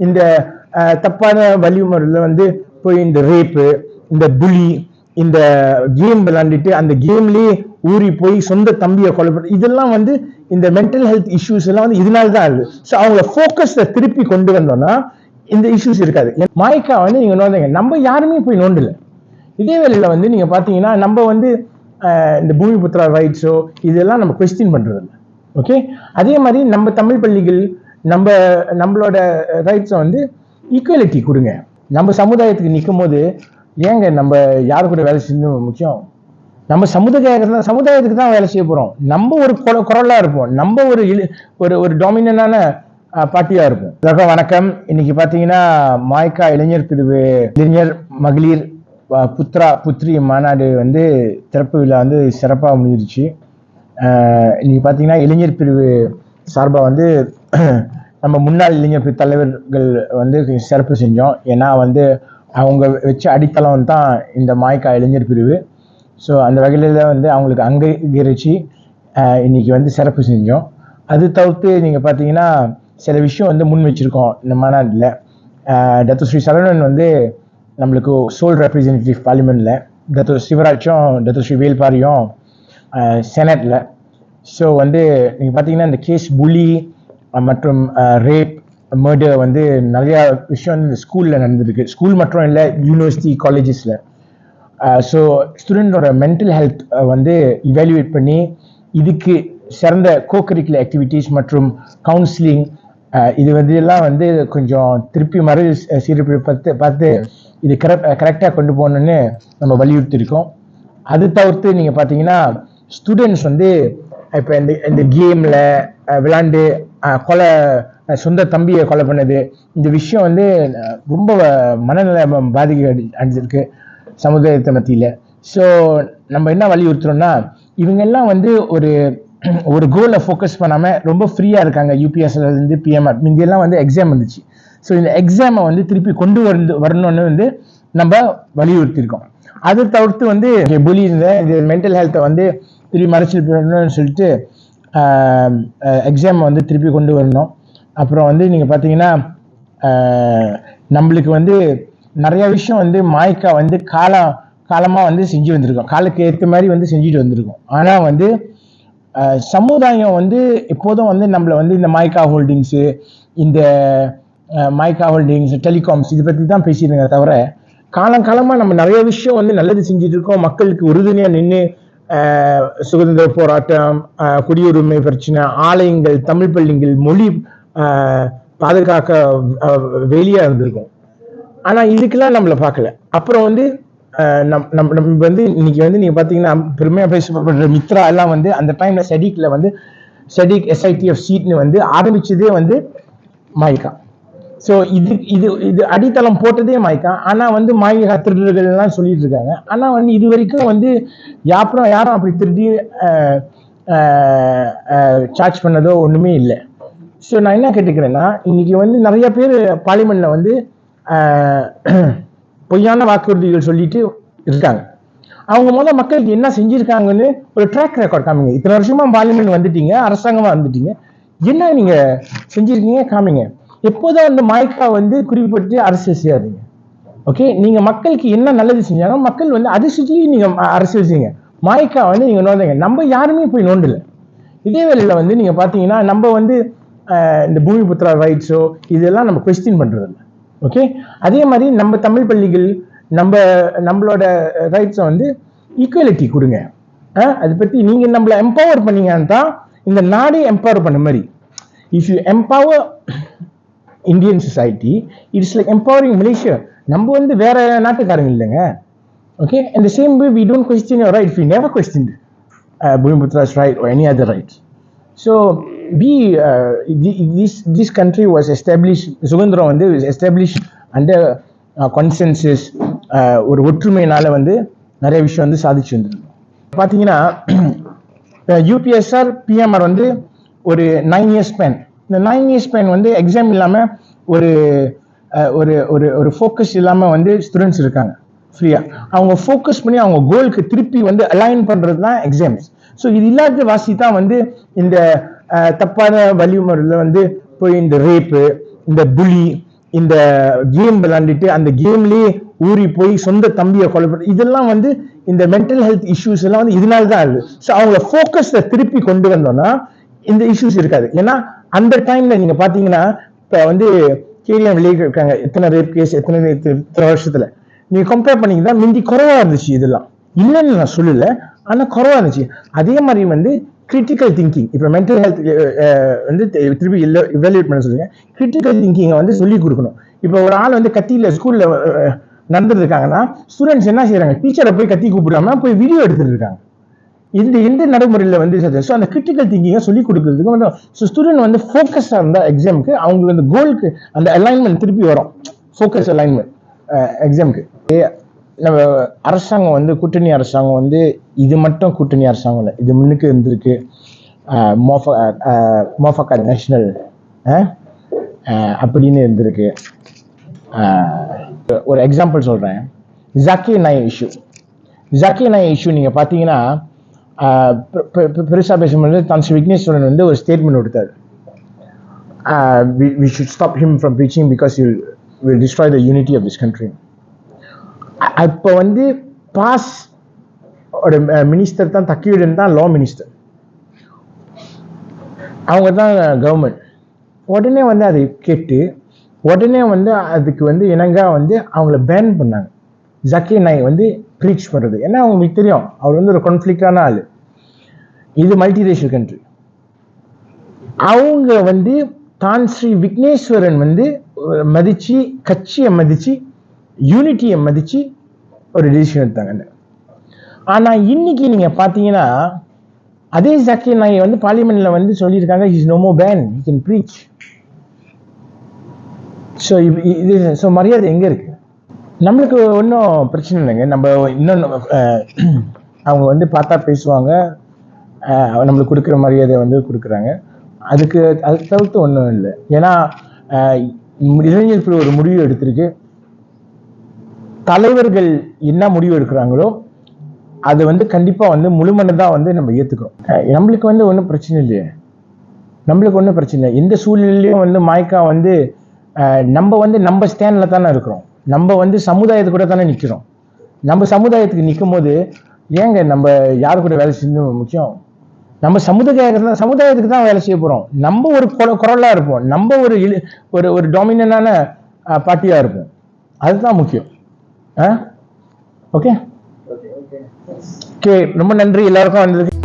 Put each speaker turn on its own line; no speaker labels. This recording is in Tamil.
இந்த தப்பான வழிமுறையில் வந்து போய் இந்த ரேப்பு இந்த புலி இந்த கேம் விளையாண்டுட்டு அந்த கேம்லயே ஊறி போய் சொந்த தம்பியை கொலை பண்ண இதெல்லாம் வந்து இந்த மென்டல் ஹெல்த் இஷ்யூஸ் எல்லாம் வந்து இதனால தான் ஆகுது ஸோ அவங்கள ஃபோக்கஸை திருப்பி கொண்டு வந்தோம்னா இந்த இஷ்யூஸ் இருக்காது. மாய்க்கா வந்து நீங்க நோந்தீங்க நம்ம யாருமே போய் நோண்டல. இதே வந்து நீங்க பாத்தீங்கன்னா நம்ம வந்து இந்த பூமி புத்திரா ரைட்ஸோ இதெல்லாம் நம்ம கொஸ்டின் பண்றது இல்லை ஓகே அதே மாதிரி நம்ம தமிழ் பள்ளிகள் நம்ம நம்மளோட ரைட்ஸை வந்து ஈக்குவலிட்டி கொடுங்க. நம்ம சமுதாயத்துக்கு நிற்கும் போது ஏங்க நம்ம யாரு கூட வேலை செஞ்சது முக்கியம்? நம்ம சமுதாய சமுதாயத்துக்கு தான் வேலை செய்ய போகிறோம் நம்ம ஒரு குரலாக இருப்போம். நம்ம ஒரு இழு- ஒரு ஒரு டாமினான பார்ட்டியாக இருப்போம். அதாவது வணக்கம். இன்னைக்கு பார்த்தீங்கன்னா மாய்க்கா இளைஞர் பிரிவு இளைஞர் மகளிர் புத்ரா புத்ரி மாநாடு வந்து திறப்பு விழா வந்து சிறப்பாக முடிஞ்சிருச்சு. இன்னைக்கு பார்த்தீங்கன்னா இளைஞர் பிரிவு சார்பாக வந்து நம்ம முன்னாள் இளைஞர் தலைவர்கள் வந்து சிறப்பு செஞ்சோம். ஏன்னா வந்து அவங்க வச்ச அடித்தளம் தான் இந்த மாய்க்கா இளைஞர் பிரிவு. ஸோ அந்த வகையில் வந்து அவங்களுக்கு அங்கீகரித்து இன்னைக்கு வந்து சிறப்பு செஞ்சோம். அது தவிர்த்து நீங்கள் பார்த்தீங்கன்னா சில விஷயம் வந்து முன் வச்சுருக்கோம். இந்த மாநாட்டில் டத்து ஸ்ரீ சரவணன் வந்து நம்மளுக்கு சோல் ரெப்ரசன்டேட்டிவ் பார்லிமெண்ட்டில் டத்து சிவராஜும் டத்து ஸ்ரீ வேல்பாரியும் செனட்டில் ஸோ வந்து நீங்கள் பார்த்தீங்கன்னா இந்த கேஸ் புலி மற்றும் ரேப் மர்டர் வந்து நிறையா விஷயம் வந்து ஸ்கூலில் நடந்திருக்கு. ஸ்கூல் மட்டும் இல்லை யூனிவர்சிட்டி காலேஜஸில் ஸோ ஸ்டூடெண்டோட மென்டல் ஹெல்த் வந்து இவாலுவேட் பண்ணி இதுக்கு சிறந்த கோ கரிக்குலர் ஆக்டிவிட்டீஸ் மற்றும் கவுன்சிலிங் இது வந்து எல்லாம் வந்து கொஞ்சம் திருப்பி மறு சீரமைப்பு பார்த்து பார்த்து இது கரெக்ட் கரெக்டாக கொண்டு போகணுன்னு நம்ம வலியுறுத்தியிருக்கோம். அது தவிர்த்து நீங்கள் பார்த்தீங்கன்னா ஸ்டூடெண்ட்ஸ் வந்து இப்போ இந்த இந்த கேமில் விளாண்டு கொலை சொந்த தம்பியை கொலை பண்ணது. இந்த விஷயம் வந்து ரொம்ப மனநிலை பாதிக்க அடைஞ்சிருக்கு சமுதாயத்தை மத்தியில். ஸோ நம்ம என்ன வலியுறுத்துறோம்னா இவங்கெல்லாம் வந்து ஒரு ஒரு கோலை ஃபோக்கஸ் பண்ணாமல் ரொம்ப ஃப்ரீயாக இருக்காங்க. யூபிஎஸ்லேருந்து பிஎம்ஆர் முந்தியெல்லாம் வந்து எக்ஸாம் வந்துச்சு. ஸோ இந்த எக்ஸாமை வந்து திருப்பி கொண்டு வந்து வரணும்னு வந்து நம்ம வலியுறுத்தியிருக்கோம். அதை தவிர்த்து வந்து புலி இந்த இது மென்டல் ஹெல்த்தை வந்து திருப்பி மறைச்சிட்டு போடணும்னு சொல்லிட்டு எக்ஸாம் வந்து திருப்பி கொண்டு வரணும். அப்புறம் வந்து நீங்கள் பார்த்தீங்கன்னா நம்மளுக்கு வந்து நிறைய விஷயம் வந்து மாய்க்கா வந்து காலம் காலமாக வந்து செஞ்சு வந்திருக்கோம். காலுக்கு ஏற்ற மாதிரி வந்து செஞ்சுட்டு வந்திருக்கோம். ஆனால் வந்து சமுதாயம் வந்து எப்போதும் வந்து நம்மளை வந்து இந்த மாய்க்கா ஹோல்டிங்ஸு இந்த மைக்கா மாய்க்கா ஹோல்டிங்ஸ் டெலிகாம்ஸ் இதை பற்றி தான் பேசியிருங்க தவிர காலங்காலமாக நம்ம நிறைய விஷயம் வந்து நல்லது செஞ்சுட்டு இருக்கோம். மக்களுக்கு உறுதுணையாக நின்று சுதந்திர போராட்டம் குடியுரிமை பிரச்சனை ஆலயங்கள் தமிழ் பள்ளிகள் மொழி பாதுகாக்க வெளியாக இருந்திருக்கும். ஆனால் இதுக்கெல்லாம் நம்மளை பார்க்கல. அப்புறம் வந்து நம் நம் நம்ம வந்து இன்னைக்கு வந்து நீங்கள் பார்த்தீங்கன்னா பெருமையா பேசப்படுற மித்ரா எல்லாம் வந்து அந்த டைமில் செடிக்கில் வந்து செடிக் எஸ்ஐடிஎஃப் சீட்னு வந்து ஆரம்பிச்சதே வந்து மாய்க்கா ஸோ இது இது இது அடித்தளம் போட்டதே மாய்க்கா ஆனா வந்து மாயக திருடர்கள் எல்லாம் சொல்லிட்டு இருக்காங்க ஆனா வந்து இது வரைக்கும் வந்து யாப்புறம் யாரும் அப்படி திருடி சார்ஜ் பண்ணதோ ஒண்ணுமே இல்லை. ஸோ நான் என்ன கேட்டுக்கிறேன்னா இன்னைக்கு வந்து நிறைய பேர் பார்லிமெண்ட்ல வந்து பொய்யான வாக்குறுதிகள் சொல்லிட்டு இருக்காங்க. அவங்க முதல்ல மக்களுக்கு என்ன செஞ்சிருக்காங்கன்னு ஒரு ட்ராக் ரெக்கார்ட் காமிங்க. இத்தனை வருஷமா பார்லிமெண்ட் வந்துட்டீங்க அரசாங்கமா வந்துட்டீங்க. என்ன நீங்க செஞ்சிருக்கீங்க காமிங்க. எப்போதும் அந்த மாய்க்கா வந்து குறிப்பிட்டு அரசியல் செய்யாதீங்க. ஓகே நீங்க மக்களுக்கு என்ன நல்லது செஞ்சாலும் மக்கள் வந்து அதை சுற்றி நீங்க அரசியல் செய்யுங்க. மாய்க்கா வந்து நீங்க நோந்தீங்க நம்ம யாருமே போய் நோண்டல. இதேவேளையில வந்து நீங்க பாத்தீங்கன்னா நம்ம வந்து இந்த பூமி புத்திரா ரைட்ஸோ இதெல்லாம் நம்ம கொஸ்டின் பண்றது இல்லை ஓகே அதே மாதிரி நம்ம தமிழ் பள்ளிகள் நம்ம நம்மளோட ரைட்ஸை வந்து ஈக்குவலிட்டி கொடுங்க. அதை பற்றி நீங்கள் நம்மளை எம்பவர் பண்ணீங்கன்னு தான் இந்த நாடே எம்பவர் பண்ண மாதிரி. If you empower Indian society it's like empowering Malaysia நம்ம வந்து வேற நாட்டுக்காரங்க இல்லைங்க. Okay and the same way we don't question right we never question Bumiputras right or any other rights so be this this country was establish சுதந்திரம் வந்து எஸ்டாப்ளிஷ் அந்த கன்சென்சஸ் ஒரு ஒற்றுமையினால் வந்து நிறைய விஷயம் வந்து சாதிச்சு வந்துருக்கோம் பார்த்தீங்கன்னா யூபிஎஸ்ஆர் பிஎம்ஆர் வந்து ஒரு நைன் இயர்ஸ் ஸ்பேன் இந்த நைன் இயர்ஸ் பையன் வந்து எக்ஸாம் இல்லாமல் ஒரு ஒரு ஒரு ஒரு ஃபோக்கஸ் இல்லாமல் வந்து ஸ்டூடெண்ட்ஸ் இருக்காங்க. ஃப்ரீயாக அவங்க ஃபோக்கஸ் பண்ணி அவங்க கோலுக்கு திருப்பி வந்து அலைன் பண்ணுறது தான் எக்ஸாம்ஸ் ஸோ இது இல்லாத வாசி தான் வந்து இந்த தப்பான வழிமுறையில் வந்து போய் இந்த ரேப்பு இந்த புலி இந்த கேம் விளாண்டுட்டு அந்த கேம்லேயே ஊறி போய் சொந்த தம்பியை கொலை பண்ண இதெல்லாம் வந்து இந்த மென்டல் ஹெல்த் இஷ்யூஸ் எல்லாம் வந்து இதனால தான் ஆகுது. ஸோ அவங்கள ஃபோக்கஸை திருப்பி கொண்டு வந்தோம்னா இந்த இஷ்யூஸ் இருக்காது. ஏன்னா அந்த டைம்ல நீங்க பாத்தீங்கன்னா இப்ப வந்து கேரியம் வெளியிட்டிருக்காங்க. இருக்காங்க எத்தனை ரேப் கேஸ் எத்தனை இத்தனை வருஷத்துல. நீங்க கம்பேர் பண்ணீங்கன்னா மிந்தி குறைவா இருந்துச்சு இதெல்லாம். இல்லைன்னு நான் சொல்லல. ஆனா குறைவா இருந்துச்சு. அதே மாதிரி வந்து கிரிட்டிக்கல் திங்கிங் இப்போ மென்டல் ஹெல்த் வந்து திருப்பி இவாலுவேட் பண்ண சொல்லுங்க. கிரிட்டிக்கல் திங்கிங்கை வந்து சொல்லி கொடுக்கணும். இப்போ ஒரு ஆள் வந்து கத்தியில ஸ்கூல்ல நடந்துட்டு இருக்காங்கன்னா ஸ்டூடெண்ட்ஸ் என்ன செய்யறாங்க டீச்சரை போய் கத்தி கூப்பிடாம போய் வீடியோ எடுத்துட்டு இருக்காங்க. இந்த எந்த நடைமுறையில் வந்து ஸோ அந்த கிரிட்டிக்கல் திங்கிங்கை சொல்லி கொடுக்கறதுக்கு வந்து ஸோ ஸ்டூடெண்ட் வந்து ஃபோக்கஸாக இருந்தால் எக்ஸாமுக்கு அவங்களுக்கு அந்த கோலுக்கு அந்த அலைன்மெண்ட் திருப்பி வரும். ஃபோக்கஸ் அலைன்மெண்ட் எக்ஸாமுக்கு நம்ம அரசாங்கம் வந்து கூட்டணி அரசாங்கம் வந்து இது மட்டும் கூட்டணி அரசாங்கம் இல்லை இது முன்னுக்கு இருந்திருக்கு மோஃப மோஃபா மோஃபக்கா நேஷனல் அப்படின்னு இருந்திருக்கு. ஒரு எக்ஸாம்பிள் சொல்கிறேன் ஜாக்கி நாய் இஷ்யூ ஜாக்கி நாய் இஷ்யூ நீங்கள் பார்த்தீங்கன்னா பெருசாக பேசும்போது தான் ஸ்ரீ விக்னேஸ்வரன் வந்து ஒரு ஸ்டேட்மெண்ட் கொடுத்தாரு. We should stop him from preaching because you will destroy the unity of this country இப்போ வந்து பாஸ் மினிஸ்டர் தான் தக்கியுடன் தான் லா மினிஸ்டர் அவங்க தான் கவர்மெண்ட் உடனே வந்து அதை கேட்டு உடனே வந்து அதுக்கு வந்து இணங்க வந்து அவங்கள பேன் பண்ணாங்க. ஜக்கி நாய் வந்து ப்ரீச் பண்ணுறது ஏன்னா அவங்களுக்கு தெரியும் அவர் வந்து ஒரு கான்ஃப்ளிக்டான ஆள். இது மல்டிரேஷியல் கண்ட்ரி அவங்க வந்து தான் ஸ்ரீ விக்னேஸ்வரன் வந்து மதித்து கட்சியை மதித்து யூனிட்டியை மதித்து ஒரு டிசிஷன் எடுத்தாங்க ஆனால் இன்னைக்கு நீங்கள் பார்த்தீங்கன்னா அதே ஜக்கி நாயை வந்து பார்லிமெண்ட்டில் வந்து சொல்லியிருக்காங்க is no more ban you can preach so இது ஸோ மரியாதை எங்கே இருக்குது நம்மளுக்கு ஒன்றும் பிரச்சனை இல்லைங்க. நம்ம இன்னொன்று அவங்க வந்து பார்த்தா பேசுவாங்க. நம்மளுக்கு கொடுக்குற மரியாதை வந்து கொடுக்குறாங்க. அதுக்கு அது தவிர்த்து ஒன்றும் இல்லை. ஏன்னா இளைஞர்கள் இளைஞர் குழு ஒரு முடிவு எடுத்திருக்கு. தலைவர்கள் என்ன முடிவு எடுக்கிறாங்களோ அது வந்து கண்டிப்பாக வந்து முழுமனதாக வந்து நம்ம ஏற்றுக்கிறோம் நம்மளுக்கு வந்து ஒன்றும் பிரச்சனை இல்லையே. நம்மளுக்கு ஒன்றும் பிரச்சனை இல்லை. எந்த சூழ்நிலையும் வந்து மாய்க்கா வந்து நம்ம வந்து நம்ம ஸ்டாண்டில் தானே இருக்கிறோம். நம்ம வந்து சமுதாயத்து கூட தானே நிற்கிறோம் நம்ம சமுதாயத்துக்கு நிற்கும் போது ஏங்க நம்ம யாரு கூட வேலை செய்யணும் முக்கியம்? நம்ம சமுதாய சமுதாயத்துக்கு தான் வேலை செய்ய போகிறோம் நம்ம ஒரு குர- குரலா இருப்போம். நம்ம ஒரு இழு ஒரு ஒரு டாமினண்டான பார்ட்டியாக இருப்போம். அதுதான் முக்கியம். ஆ ஓகே. ஓகே ரொம்ப நன்றி. எல்லாருக்கும் வந்ததுக்கு